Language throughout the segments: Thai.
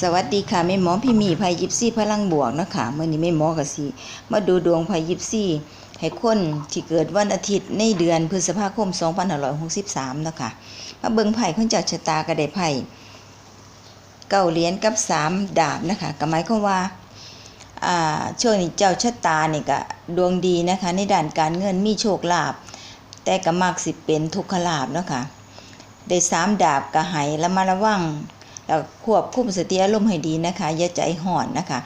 สวัสดีค่ะแม่หมอพี่มีภัยยิปซี่พลังบวกนะคะเมื่อนี้แม่หมอก็สิมาดูดวงภัยยิปซี่ให้คนที่เกิดวันอาทิตย์ในเดือนพฤษภาคม 2563นะคะมาเบิ่งไพ่ของเจ้าชะตาก็ไดไพ่เก้าเหรียญกับสามดาบนะคะก็หมายความว่าอ่าช่วงนี้เจ้าชะตาเนี่ยก็ดวงดีนะคะ ในด้านการเงินมีโชคลาภแต่ก็มักสิเป็นทุกขลาภเนาะค่ะได้สามดาบก็ให้ระมัดระวัง แล้วควบคุมสติอารมณ์ให้ดีนะคะอย่าใจห่อนนะคะ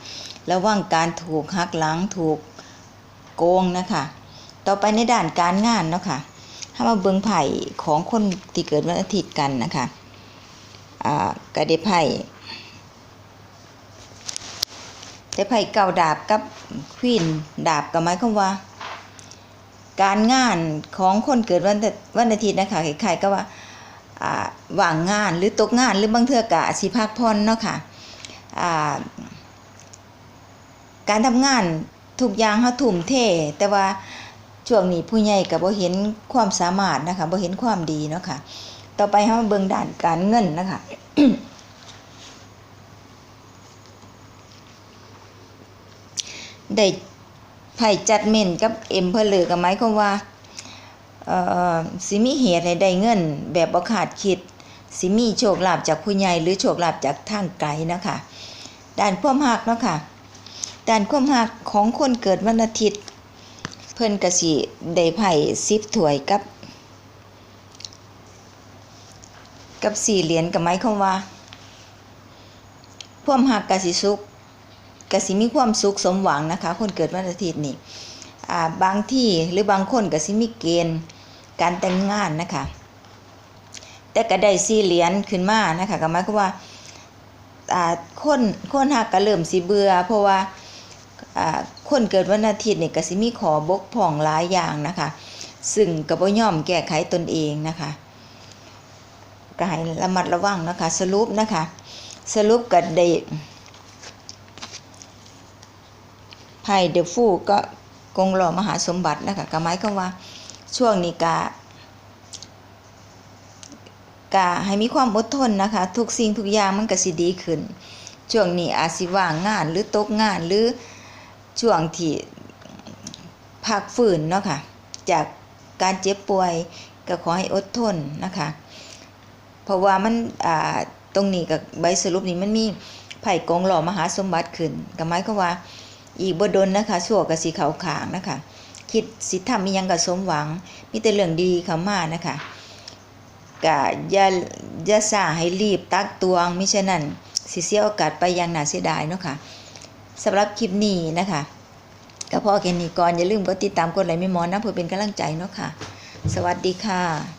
ระวังการถูกหักหลังถูกโกงนะคะ ต่อไปในด้านการงานเนาะค่ะถ้ามาเบิ่งไผ่ของคนที่เกิดวันอาทิตย์กันนะคะกระเดไผ่แต่ไผ่เก่าดาบกับควีนดาบก็หมายควาว่า การงานของคนเกิดวันวันอาทิตย์นะคะคล้ายๆก็ว่า ว่างงานหรือตกงานหรือบางเทื่อกะสิพักผ่อนเนาะค่ะอ่าการทำงานทุกอย่างเฮาทุ่มเท แต่ว่าช่วงนี้ผู้ใหญ่ก็บ่เห็นความสามารถนะคะบ่เห็นความดีเนาะค่ะ ต่อไปเฮามาเบิ่งด้านการเงินนะคะได้ไพ่จัดเม่นกับเอ็มเพลอก็หมายความว่า สิมีเหตุให้ได้เงิน แบบบ่คาดคิด สิมีโชคลาภจากผู้ใหญ่หรือโชคลาภจากทางไกลนะคะด้านความรักเนาะค่ะด้านความรักของคนเกิดวันอาทิตย์ เพิ่นก็สิได้ไพ่10ถ้วยกับ กับสี่เหรียญก็หมายควาว่าความรักก็สิสุขก็สิมีความสุขสมหวังนะคะ คนเกิดวันอาทิตย์นี่บางที่หรือบางคนก็สิมีเกณฑ์ การแต่งงานนะคะ แต่ก็ได้สี่เหรียญขึ้นมานะคะก็หมายความว่าคนคนหักก็เริ่มสิเบื่อเพราะว่าคนเกิดวันอาทิตย์เนี่ยก็สิมีขอบกพ่องหลายอย่างนะคะ ซึ่งก็บ่ยอมแก้ไขตนเองนะคะก็ให้ระมัดระวังนะคะ สรุปนะคะ สรุปก็ได้ไพ่เดฟูก็กงหล่อมหาสมบัตินะคะก็หมายความว่า ช่วงนี้กะกะให้มีความอดทนนะคะ ทุกสิ่งทุกอย่างมันก็สิดีขึ้น ช่วงนี้อาจสิว่างงานหรือตกงานหรือช่วงที่พักฝืนเนาะค่ะ จากการเจ็บป่วยก็ขอให้อดทนนะคะ เพราะว่ามันอ่าตรงนี้กับใบสรุปนี้มันมีไผ่กองหล่อมหาสมบัติขึ้นก็หมายความว่าอีกบ่ดนนะคะชั่วกับสีขาวขางนะคะ คิดสิทำมียังกับสมหวัง มีแต่เรื่องดีเขามานะคะกะอย่าอย่าสาให้รีบตักตวงมิฉะนั้นสิเสียโอกาสไปยังน่าเสียดายเนาะค่ะสำหรับคลิปนี้นะคะก็พอแค่นี้ก่อนอย่าลืมกดติดตามกดไลค์ไม่มอนนะเพื่อเป็นกำลังใจเนาะค่ะ สวัสดีค่ะ